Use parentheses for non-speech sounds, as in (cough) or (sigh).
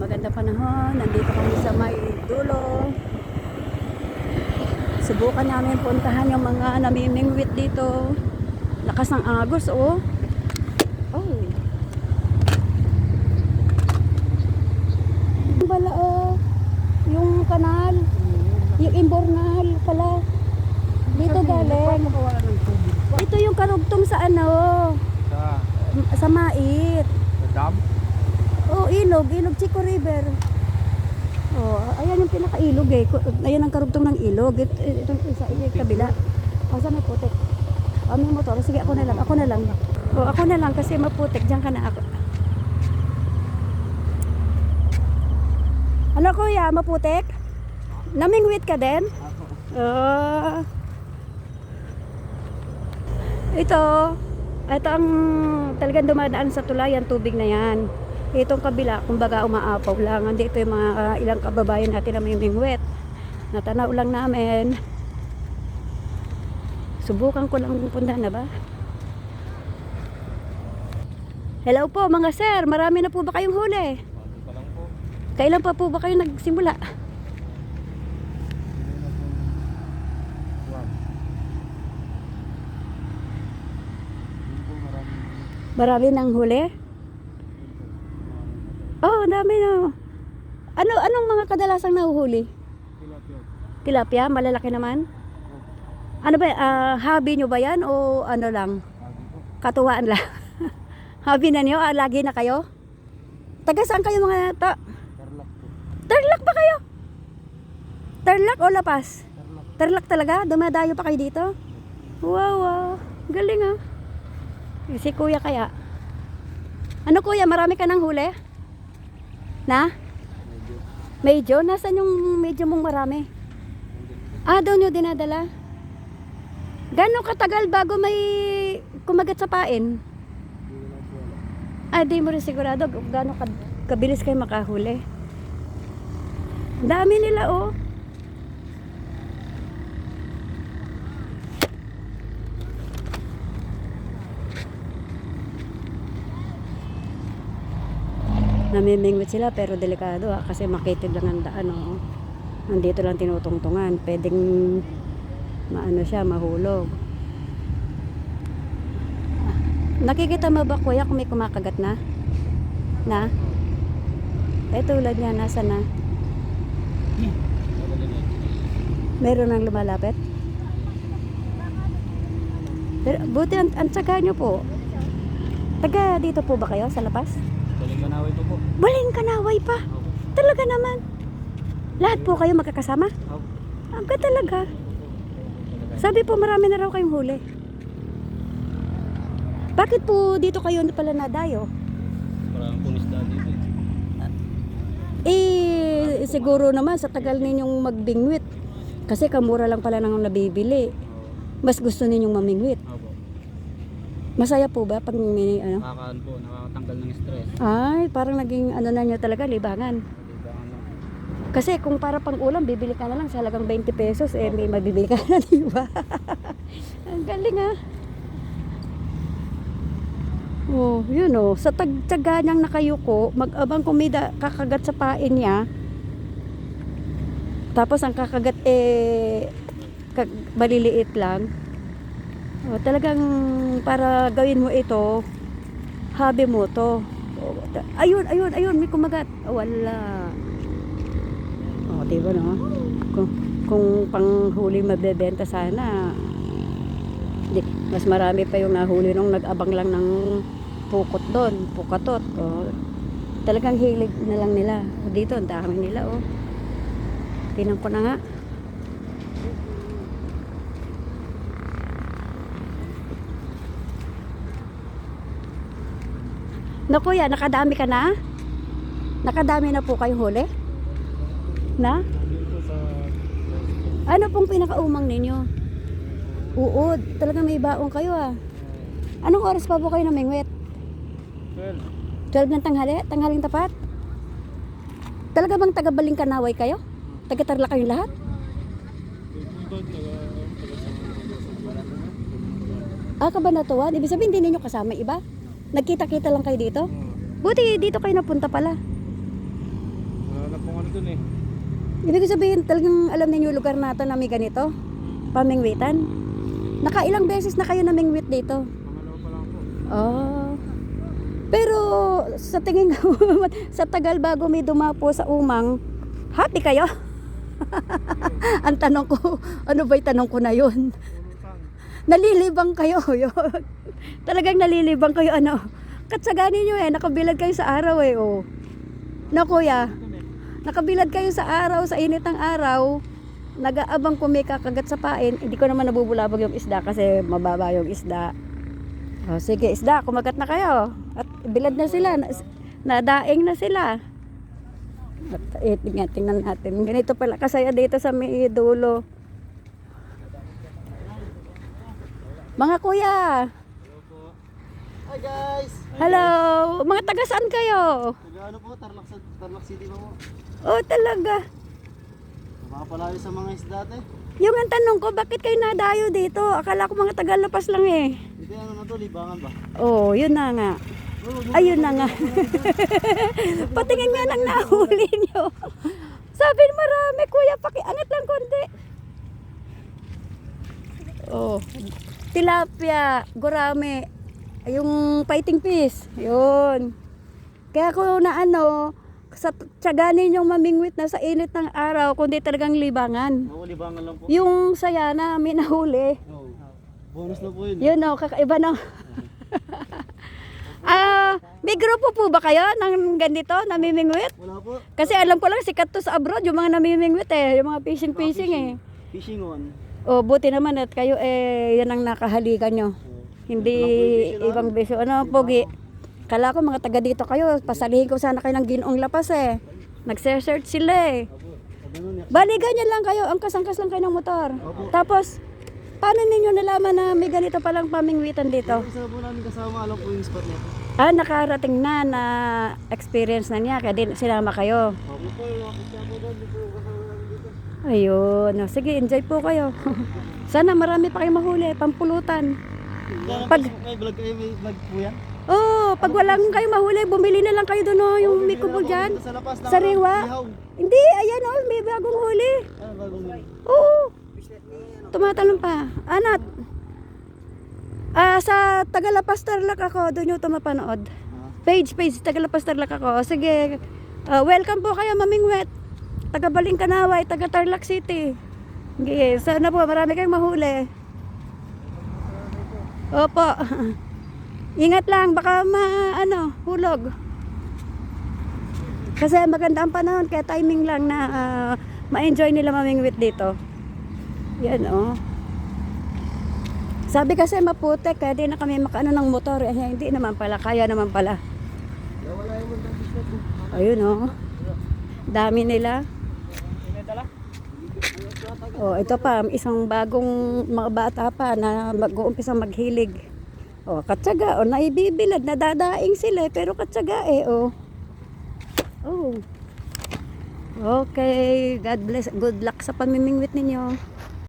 maganda panahon. Nandito kami sa may dulo. Subukan namin puntahan yung mga namimingwit dito. Lakas ng agos, oh. Oh. Bala, oh. Yung kanal. Yung imbornal pala. Dito galing. Ito yung karugtong sa ano, Sa, sa mait. sa dam. Oh, ilog, ilog Chico River. Oh, ayan yung pinakailog eh. Ayan ang karugtong ng ilog. Ito, ito, isa, ito yung kabila. Saan may putik? O, may motor. Sige, ako na lang. Ako na lang. O, ako na lang kasi maputik. Diyan ka na ako. Ano kuya, maputik? Namingwit ka din? Oh. Ito, ito ang talagang dumadaan sa tulayan tubig na yan. Itong kabila, kumbaga umaapaw lang. Andito yung mga ah, ilang kababayan natin na may mingwet. Natanaw lang namin. Subukan ko lang punta na ba? Hello po mga sir, marami na po ba kayong huli? Pa lang po. Kailan pa po ba kayo nagsimula? Marami nang huli? Dami na. Ano, anong mga kadalasang nahuhuli? tilapia. Tilapia, malalaki naman? Ano ba, ah, hobby nyo ba yan o ano lang? Katuwaan lang. (laughs) hobby na nyo? Ah, lagi na kayo? Taga saan kayo mga ta? Tarlac. Tarlac ba kayo? Tarlac o Lapas? Tarlac. Tarlac talaga? Dumadayo pa kayo dito? Wow, wow. Galing ah. Si kuya kaya. Ano kuya, marami ka ng huli? Na? Medyo. Medyo? Nasaan yung medyo mong marami? Ah, doon yung dinadala? Gano'ng katagal bago may kumagat sa pain? Ah, di mo rin sigurado gano'ng kabilis kayo makahuli. Dami nila oh. Namimingwit sila pero delikado ah, kasi makitid lang ang daan oh. Nandito lang tinutungtungan. Pwedeng maano siya, mahulog. Nakikita mo ba kuya kung may kumakagat na? Na? Eh tulad niya, nasa na? Meron nang lumalapit? Pero buti ang, ang tsaga niyo po. Taga dito po ba kayo sa labas? Galing kanaway po po. Baling kanaway pa. Opo. Talaga naman. Lahat po kayo magkakasama? Opo. Aga talaga. Sabi po marami na raw kayong huli. Bakit po dito kayo pala nadayo? Maraming punis daan dito. eh. Eh, siguro naman sa tagal ninyong magbingwit. Kasi kamura lang pala nang nabibili. Mas gusto ninyong mamingwit. Opo. Masaya po ba pag may ano? Nakakaan po. Nakakatanggal ng stress. Ay, parang naging ano na nyo talaga, libangan. Lang. Kasi kung para pang ulam, bibili ka na lang sa halagang 20 pesos, eh may mabibili ka na, (laughs) di ba? Ang galing ah. Oh, yun oh. Sa tagtyaga niyang nakayuko, mag-abang kumida, kakagat sa pain niya. Tapos ang kakagat eh, kag, maliliit lang. Oh, talagang para gawin mo ito, hobby mo to. Oh, ta- ayun, ayun, ayun, may kumagat. Oh, wala. Oh, diba no? Kung, kung panghuli mabebenta sana, di, mas marami pa yung nahuli nung nag-abang lang ng pukot doon, pukatot. Oh, talagang hilig na lang nila. Oh, dito, ang dami nila, oh. Tinan ko na nga. Na kuya, nakadami ka na? Nakadami na po kayong huli? Na? Ano pong pinakaumang ninyo? Uod. Talagang may baong kayo ah. Anong oras pa po kayo namingwit? Well, 12 ng tanghali? Tanghaling tapat? Talaga bang taga Baling Kanaway kayo? Taga Tarlac kayong lahat? Ah, kabanatuan? Ibig sabihin hindi ninyo kasama iba? Nagkita-kita lang kayo dito? Buti dito kayo napunta pala. kung ano dun eh. Ibig sabihin, talagang alam ninyo yung lugar natin na may ganito? Pamingwitan? Nakailang beses na kayo namingwit dito? Pangalawa pa lang po. Oh. Pero sa tingin ko, (laughs) sa tagal bago may dumapo sa umang, happy kayo? (laughs) Ang tanong ko, ano ba yung tanong ko na yun? Nalilibang kayo (laughs) yun. Talagang nalilibang kayo ano. Katsaganin nyo eh, nakabilad kayo sa araw eh. Oh. Na kuya, nakabilad kayo sa araw, sa init ng araw, nag-aabang kung may kakagat sa pain, hindi ko naman nabubulabog yung isda kasi mababa yung isda. O, sige, isda, kumagat na kayo. At bilad na sila, na- nadaing na sila. At eh, tingnan, tingnan natin. Ganito pala kasaya dito sa may dulo. Mga kuya, Hi guys! hello! Mga taga saan kayo? Taga ano po, Tarlac, Tarlac City po. Oh, talaga. Mapapalayo sa mga isda eh. Yung ang tanong ko, bakit kayo nadayo dito? Akala ko mga Tagalapas lang eh. Hindi ano na to, libangan ba? Oh, yun na nga. Ayun na nga. (laughs) Patingin nga ng nahuli nyo. (laughs) Sabi marami, kuya, pakiangat lang konti. Oh, tilapia, gurame, yung fighting fish, yun. Kaya ko na ano, sa tsaganin yung mamingwit na sa init ng araw, kundi talagang libangan. Oo, libangan lang po. Yung saya na may nahuli, Oo. Bonus na po yun. yun o, kakaiba na. (laughs) Ah, may grupo po ba kayo ng ganito, namimingwit? Wala po. Kasi alam ko lang sikat to sa abroad, yung mga namimingwit eh, yung mga fishing fishing eh. Fishing on. O buti naman at kayo eh, yan ang nakahalikan nyo. Hindi ibang bisyo. Ano, Pogi? Kala ko mga taga dito kayo, pasalihin ko sana kayo ng ginoong lapas eh. Nag-search sila eh. Bali, ganyan lang kayo, ang kasangkas lang kayo ng motor. Tapos, paano ninyo nalaman na may ganito palang pamingwitan dito? Isa po namin kasama, alam po yung spot niya. Ah, nakarating na na experience na niya, kaya din sinama kayo. Opo po, wakit siya po doon. Dito kasama namin dito. Ayun, oh, sige, enjoy po kayo. (laughs) Sana marami pa kayo mahuli, pampulutan. Pag-. May vlog kayo, may vlog po yan. Oh, pag walang kayo mahuli, bumili na lang kayo doon, oh, yung may kubol dyan. Sa ihaw. Hindi, ayan oh, may bagong huli. Ano, bagong yun. Oo. Tumatalon pa. Anat. Ah, sa Tagalapas Tarlac ako, doon yung tumapanood. Ah. Page, page, Tagalapas Tarlac ako. Sige, ah, welcome po kayo, Mamingwet. Taga Balingkanaway, taga Tarlac City. Sige, sana po, marami kayong mahuli. Opo. (laughs) Ingat lang, baka ma, ano, hulog. Kasi maganda ang panahon, kaya timing lang na ah, ma-enjoy nila mamingwit dito. Yan, oh. Sabi kasi maputek, kaya di na kami makaano ng motor. Eh, hindi naman pala, kaya naman pala. Ayun, oh. Dami nila. Oh, ito pa, isang bagong mga bata pa na mag-uumpisa maghilig. Oh, katsaga, oh, naibibilad, nadadaing sila, pero katsaga eh, oh. Oh. Okay, God bless, good luck sa pamimingwit ninyo.